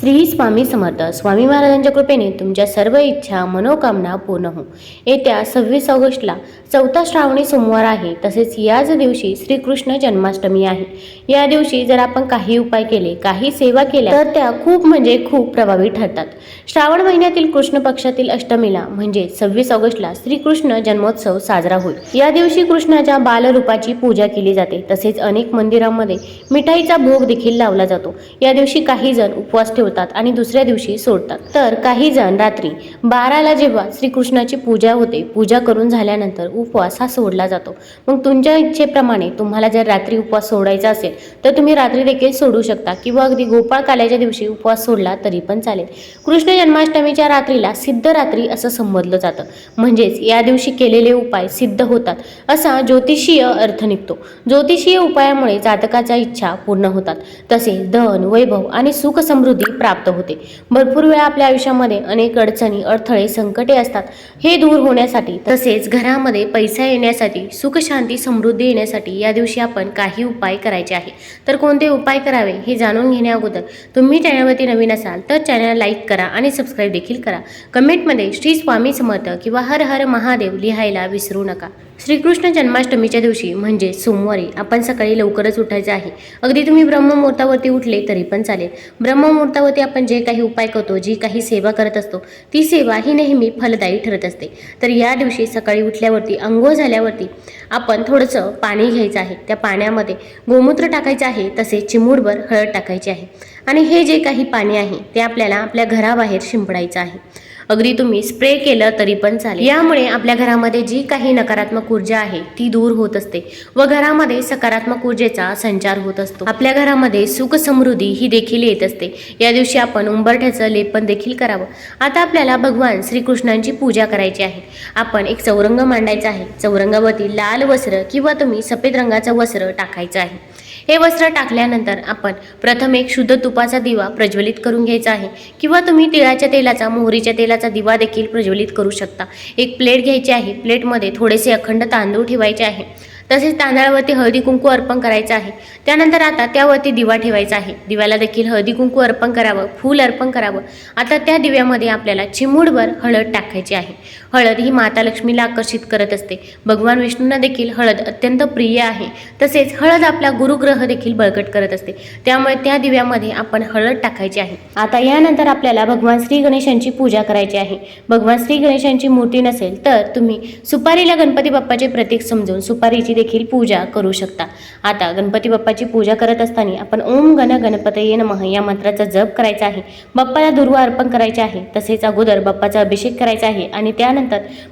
श्री स्वामी समर्थ. स्वामी महाराजांच्या कृपेने तुमच्या सर्व इच्छा मनोकामना पूर्ण हो येत्या सव्वीस ऑगस्टला चौथा श्रावणी सोमवार आहे. तसेच याच दिवशी श्रीकृष्ण जन्माष्टमी आहे. या दिवशी जर आपण काही उपाय केले काही सेवा केल्या तर त्या खूप म्हणजे खूप प्रभावी ठरतात. श्रावण महिन्यातील कृष्ण पक्षातील अष्टमीला म्हणजे सव्वीस ऑगस्टला श्रीकृष्ण जन्मोत्सव साजरा होईल. या दिवशी कृष्णाच्या बालरूपाची पूजा केली जाते. तसेच अनेक मंदिरांमध्ये मिठाईचा भोग देखील लावला जातो. या दिवशी काही जण उपवास ठेवतात. आणि दुसऱ्या दिवशी सोडतात. तर काही जण रात्री बाराला जेव्हा श्रीकृष्णाची पूजा होते पूजा करून झाल्यानंतर उपवास हा सोडला जातो. मग तुमच्या इच्छेप्रमाणे तुम्हाला जर रात्री उपवास सोडायचा असेल तर तुम्ही रात्री देखील सोडू शकता किंवा अगदी गोपाळ काल्याच्या दिवशी उपवास सोडला तरी पण चालेल. कृष्ण जन्माष्टमीच्या रात्रीला सिद्ध रात्री असं संबोधलं जातं. म्हणजेच या दिवशी केलेले उपाय सिद्ध होतात असा ज्योतिषीय अर्थ निघतो. ज्योतिषीय उपायामुळे जातकाच्या इच्छा पूर्ण होतात. तसेच धन वैभव आणि सुख समृद्धी प्राप्त होते. भरपूर वेळा आपल्या आयुष्यामध्ये अनेक अडचणी अडथळे संकटे असतात. हे दूर होण्यासाठी तसेच घरामध्ये पैसा येण्यासाठी सुखशांती समृद्धी येण्यासाठी या दिवशी आपण काही उपाय करायचे आहे. तर कोणते उपाय करावे हे जाणून घेण्या अगोदर तुम्ही चॅनलवरती नवीन असाल तर चॅनल लाईक करा आणि सबस्क्राईब देखील करा. कमेंटमध्ये श्री स्वामी समर्थ किंवा हर हर महादेव लिहायला विसरू नका. श्रीकृष्ण जन्माष्टमीच्या दिवशी म्हणजे सोमवारी आपण सकाळी लवकरच उठायचं आहे. अगदी तुम्ही ब्रह्ममुहूर्तावरती उठले तरी पण चालेल. ब्रह्ममुहूर्तावरती आपण जे काही उपाय करतो जी काही सेवा करत असतो ती सेवा ही नेहमी फलदायी ठरत असते. तर या दिवशी सकाळी उठल्यावरती अंघोळ झाल्यावरती आपण थोडंसं पाणी घ्यायचं आहे. त्या पाण्यामध्ये गोमूत्र टाकायचं आहे तसेच चिमूडभर हळद टाकायची आहे. आणि हे जे काही पाणी आहे ते आपल्याला आपल्या घराबाहेर शिंपडायचं आहे. अगदी तुम्ही स्प्रे केलं तरी पण चालेल. यामुळे आपल्या घरामध्ये जी काही नकारात्मक ऊर्जा आहे ती दूर होत असते व घरामध्ये सकारात्मक ऊर्जेचा संचार होत असतो. आपल्या घरामध्ये सुख समृद्धी ही देखील येत असते. या दिवशी आपण उंबरठ्याचं लेपन देखील करावं. आता आपल्याला भगवान श्रीकृष्णांची पूजा करायची आहे. आपण एक चौरंग मांडायचा आहे. चौरंगावरती लाल वस्त्र किंवा तुम्ही सफेद रंगाचं वस्त्र टाकायचं आहे. हे वस्त्र टाकल्यानंतर आपण प्रथम एक शुद्ध तुपाचा दिवा प्रज्वलित करून घ्यायचा आहे. किंवा तुम्ही तिळाच्या तेलाचा मोहरीच्या तेलाचा दिवा देखील प्रज्वलित करू शकता. एक प्लेट घ्यायची आहे. प्लेटमध्ये थोडेसे अखंड तांदूळ ठेवायचे आहे. तसेच तांदळावरती हळदी कुंकू अर्पण करायचं आहे. त्यानंतर आता त्यावरती दिवा ठेवायचा आहे. दिव्याला देखील हळदी कुंकू अर्पण करावं फूल अर्पण करावं. आता त्या दिव्यामध्ये आपल्याला चिमूडभर हळद टाकायची आहे. हळद ही माता लक्ष्मीला आकर्षित करत असते. भगवान विष्णूंना देखील हळद अत्यंत प्रिय आहे. तसेच हळद आपला गुरुग्रह देखील बळकट करत असते. त्यामुळे त्या दिव्यामध्ये आपण हळद टाकायची आहे. आता यानंतर आपल्याला भगवान श्री गणेशांची पूजा करायची आहे. भगवान श्री गणेशांची मूर्ती नसेल तर तुम्ही सुपारीला गणपती बाप्पाचे प्रतीक समजून सुपारीची देखील पूजा करू शकता. आता गणपती बाप्पाची पूजा करत असताना आपण ओम गण गणपतये नमः या मंत्राचा जप करायचा आहे. बाप्पाला दुर्वा अर्पण करायचे आहे. तसेच अगोदर बाप्पाचा अभिषेक करायचा आहे आणि त्यानंतर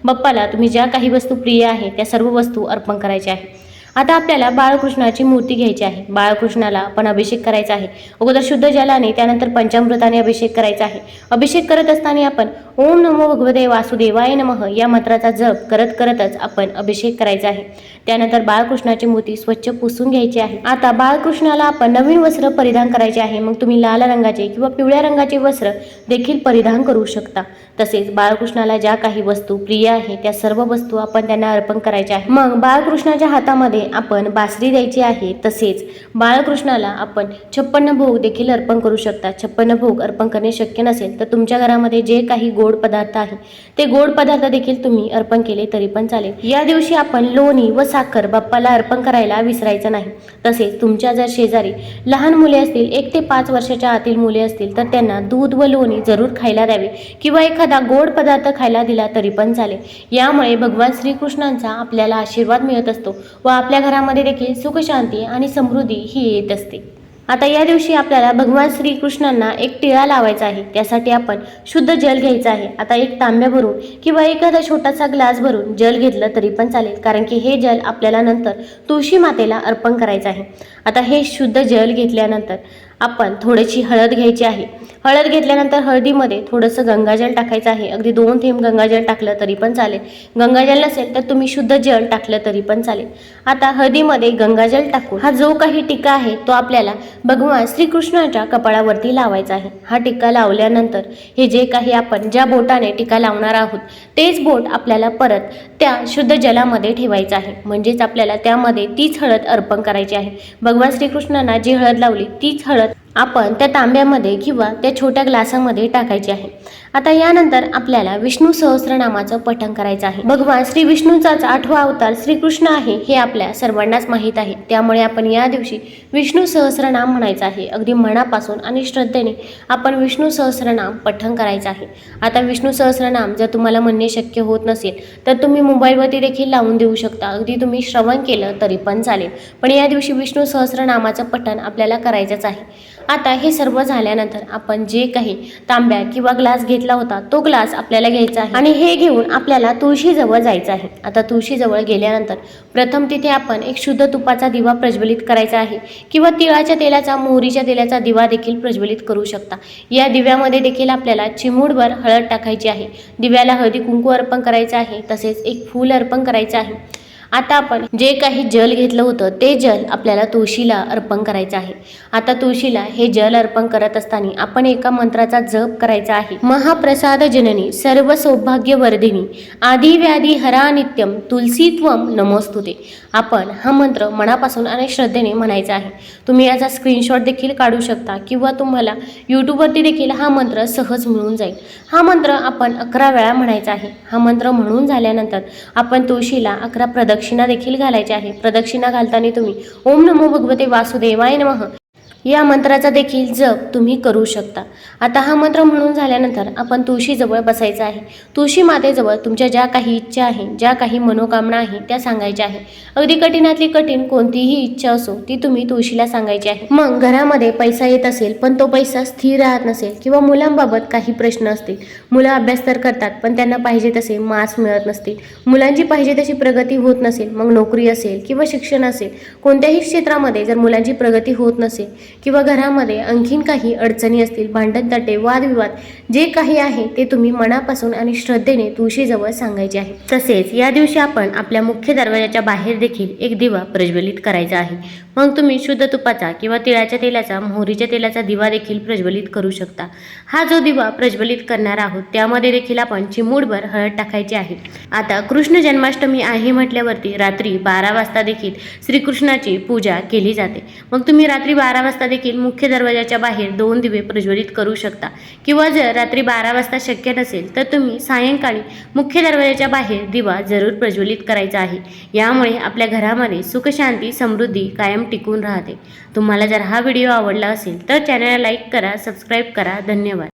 बाप्पाला तुम्ही ज्या काही वस्तू प्रिय आहे त्या सर्व वस्तू अर्पण करायच्या आहे आता आपल्याला बाळकृष्णाची मूर्ती घ्यायची आहे. बाळकृष्णाला आपण अभिषेक करायचा आहे. अगोदर शुद्ध जलाने त्यानंतर पंचामृताने अभिषेक करायचा आहे. अभिषेक करत असताना आपण ओम नमो भगवदे वासुदेवाय नमः या मंत्राचा जप करत करतच आपण अभिषेक करायचा आहे. त्यानंतर बाळकृष्णाची मूर्ती स्वच्छ पुसून घ्यायची आहे. आता बाळकृष्णाला आपण नवीन वस्त्र परिधान करायचे आहे. मग तुम्ही लाल रंगाचे किंवा पिवळ्या रंगाचे वस्त्र देखील परिधान करू शकता. तसेच बाळकृष्णाला ज्या काही वस्तू प्रिय आहे त्या सर्व वस्तू आपण त्यांना अर्पण करायच्या आहे. मग बाळकृष्णाच्या हातामध्ये आपण बासरी द्यायची आहे तसेच बाळकृष्णाला आपण छप्पन्न भोग देखील अर्पण करू शकता. छप्पन्न भोग अर्पण करणे शक्य नसेल तर तुमच्या घरामध्ये जे काही गोड पदार्थ आहे ते गोड पदार्थ देखील तुम्ही अर्पण केले तरी पण चालेल. या दिवशी आपण लोणी व साखर बाप्पाला अर्पण करायला विसरायचं नाही. तसेच तुमच्या जर शेजारी लहान मुले असतील एक ते पाच वर्षाच्या आतील मुले असतील तर त्यांना दूध व लोणी जरूर खायला द्यावे किंवा एखादा गोड पदार्थ खायला दिला तरी पण चालेल. यामुळे भगवान श्रीकृष्णांचा आपल्याला आशीर्वाद मिळत असतो व आपल्या आपल्या घरामध्ये देखील सुखशांती आणि समृद्धी ही येत असते. आता या दिवशी आपल्याला भगवान श्रीकृष्णांना एक टिळा लावायचा आहे. त्यासाठी आपण शुद्ध जल घ्यायचं आहे. आता एक तांब्या भरून किंवा एखादा छोटासा ग्लास भरून जल घेतलं तरी पण चालेल. कारण की हे जल आपल्याला नंतर तुळशी मातेला अर्पण करायचं आहे. आता हे शुद्ध जल घेतल्यानंतर आपण थोडीशी हळद घ्यायची आहे. हळद घेतल्यानंतर हळदीमध्ये थोडंसं गंगाजल टाकायचं आहे. अगदी दोन थेंब गंगाजल टाकलं तरी पण चालेल. गंगाजल नसेल तर तुम्ही शुद्ध जल टाकलं तरी पण चालेल. आता हळदीमध्ये गंगाजल टाकून हा जो काही टिका आहे तो आपल्याला भगवान श्रीकृष्णाच्या कपाळावरती लावायचा आहे. हा टिक्का लावल्यानंतर हे जे काही आपण ज्या बोटाने टिका लावणार आहोत तेच बोट आपल्याला परत त्या शुद्ध जलामध्ये ठेवायचं आहे. म्हणजेच आपल्याला त्यामध्ये तीच हळद अर्पण करायची आहे. भगवान श्रीकृष्णांना जी हळद लावली तीच हळद आपण त्या तांब्यामध्ये किंवा त्या छोट्या ग्लासामध्ये टाकायचे आहे. आता यानंतर आपल्याला विष्णू सहस्रनामाचं पठण करायचं आहे. भगवान श्री विष्णूचाच आठवा अवतार श्रीकृष्ण आहे हे आपल्या सर्वांनाच माहीत आहे. त्यामुळे आपण या दिवशी विष्णू सहस्रनाम म्हणायचं आहे. अगदी मनापासून आणि श्रद्धेने आपण विष्णू सहस्रनाम पठण करायचं आहे. आता विष्णू सहस्रनाम जर तुम्हाला म्हणणे शक्य होत नसेल तर तुम्ही मोबाईलवरती देखील लावून देऊ शकता. अगदी तुम्ही श्रवण केलं तरी पण चालेल. पण या दिवशी विष्णू सहस्रनामाचं पठण आपल्याला करायचंच आहे. आता हे सर्व झाल्यानंतर आपण जे काही तांब्या किंवा ग्लास घेतला होता तो ग्लास आपल्याला घ्यायचा आहे. आणि हे घेऊन आपल्याला तुळशीजवळ जायचं आहे. आता तुळशीजवळ गेल्यानंतर प्रथम तिथे आपण एक शुद्ध तुपाचा दिवा प्रज्वलित करायचा आहे किंवा तिळाच्या तेलाचा मोहरीच्या तेलाचा दिवा देखील प्रज्वलित करू शकता. या दिव्यामध्ये देखील आपल्याला चिमूडभर हळद टाकायची आहे. दिव्याला हळदी कुंकू अर्पण करायचं आहे तसेच एक फूल अर्पण करायचं आहे. आता आपण जे काही जल घेतलं होतं ते जल आपल्याला तुळशीला अर्पण करायचं आहे. आता तुळशीला हे जल अर्पण करत असताना आपण एका मंत्राचा जप करायचा आहे. महाप्रसाद जननी सर्व सौभाग्य वर्धिनी आधी व्याधी हरा नित्यम तुलसीत्वम नमोस्तुते. आपण हा मंत्र मनापासून आणि श्रद्धेने म्हणायचा आहे. तुम्ही याचा स्क्रीनशॉट देखील काढू शकता किंवा तुम्हाला यूट्यूबवरती देखील हा मंत्र सहज मिळून जाईल. हा मंत्र आपण अकरा वेळा म्हणायचा आहे. हा मंत्र म्हणून झाल्यानंतर आपण तुळशीला अकरा प्रदक्षिणा देखील घालायची आहे. प्रदक्षिणा घालताना तुम्ही ओम नमो भगवते वासुदेवाय नमः. या मंत्राचा देखील जप तुम्ही करू शकता. आता हा मंत्र म्हणून झाल्यानंतर आपण तुळशीजवळ बसायचं आहे. तुळशी मातेजवळ तुमच्या ज्या काही इच्छा आहे ज्या काही मनोकामना आहे त्या सांगायच्या आहे. अगदी कठीणातली कठीण कोणतीही इच्छा असो ती तुम्ही तुळशीला सांगायची आहे. मग घरामध्ये पैसा येत असेल पण तो पैसा स्थिर राहत नसेल किंवा मुलांबाबत काही प्रश्न असतील. मुलं अभ्यास तर करतात पण त्यांना पाहिजे तसे मार्क्स मिळत नसतील. मुलांची पाहिजे तशी प्रगती होत नसेल मग नोकरी असेल किंवा शिक्षण असेल कोणत्याही क्षेत्रामध्ये जर मुलांची प्रगती होत नसेल किंवा घरामध्ये आणखीन काही अडचणी असतील भांडणतटे वादविवाद जे काही आहे ते तुम्ही मनापासून आणि श्रद्धेने तुळशीजवळ सांगायचे आहे. तसेच या दिवशी आपण आपल्या मुख्य दरवाजाच्या बाहेर देखील एक दिवा प्रज्वलित करायचा आहे. मग तुम्ही शुद्ध तुपाचा किंवा तिळाच्या तेलाचा मोहरीच्या तेलाचा दिवा देखील प्रज्वलित करू शकता. हा जो दिवा प्रज्वलित करणार आहोत त्यामध्ये देखील आपण चिमूडभर हळद टाकायची आहे. आता कृष्ण जन्माष्टमी आहे म्हटल्यावरती रात्री बारा वाजता देखील श्रीकृष्णाची पूजा केली जाते. मग तुम्ही रात्री बारा वाजता वाजता देखील मुख्य दरवाजाच्या बाहेर दोन दिवे प्रज्वलित करू शकता. किंवा जर रात्री बारा वाजता शक्य नसेल तर तुम्ही सायंकाळी मुख्य दरवाजाच्या बाहेर दिवा जरूर प्रज्वलित करायचा आहे. यामुळे आपल्या घरामध्ये सुखशांती समृद्धी कायम टिकून राहते. तुम्हाला जर हा व्हिडिओ आवडला असेल तर चॅनलला लाईक करा सबस्क्राईब करा. धन्यवाद.